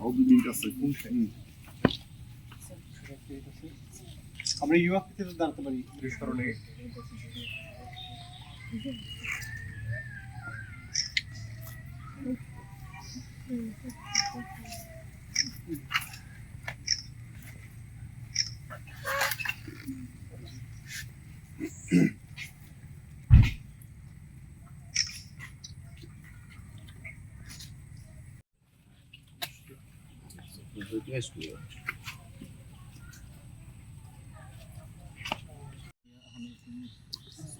unbedingt, dass er umfängt. আমরা UF থেকে জানতে পারি বিস্ফোরণে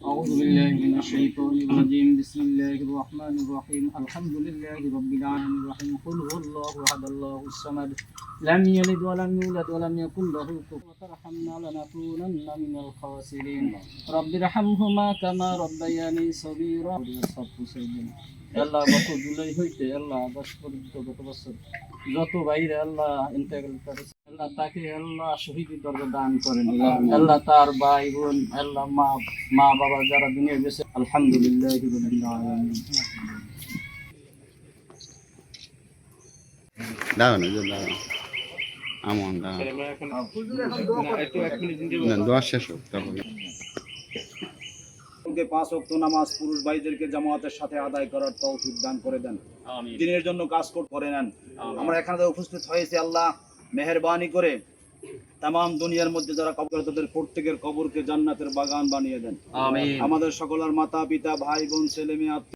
أعوذ بالله من الشيطان الرجيم. بسم الله الرحمن الرحيم. الحمد لله رب العالمين الرحيم. قل هو الله أحد الله الصمد لم يلد ولم يولد ولم يكن له كفوا وترحمنا لنكونن من الخاسرين رب ارحمهما كما ربياني صغيرا صف سيدنا আল্লাহ গত জুলাই হইতে আল্লাহ আগস্ট পর্যন্ত গত বছর যত বাইরে আল্লাহ ইন্তেকাল করেছে আল্লাহ তাকে আল্লাহ শহীদ দরজা দান করেন আল্লাহ তার ভাই বোন আল্লাহ মা মা বাবা যারা দুনিয়া গেছে আলহামদুলিল্লাহ রাব্বিল আলামিন দাঁড়ান এই যে দাঁড়ান আমন না, দোয়া শেষ হোক তারপরে পাঁচ ওয়াক্ত নামাজ পুরুষ ভাইদেরকে জামাতের সাথে আদায় করার তৌফিক দান করে দেন। দিনের জন্য কাজ কর- করে নেন। আমরা এখানে উপস্থিত হয়েছি আল্লাহ মেহেরবানি করে তাম দুনিয়ার মধ্যে যারা কবর তাদের প্রত্যেকের কবরকে জান্নাতের বাগান বানিয়ে দেন। আমাদের সকলের মাতা পিতা ভাই বোন ছেলে মেয়ে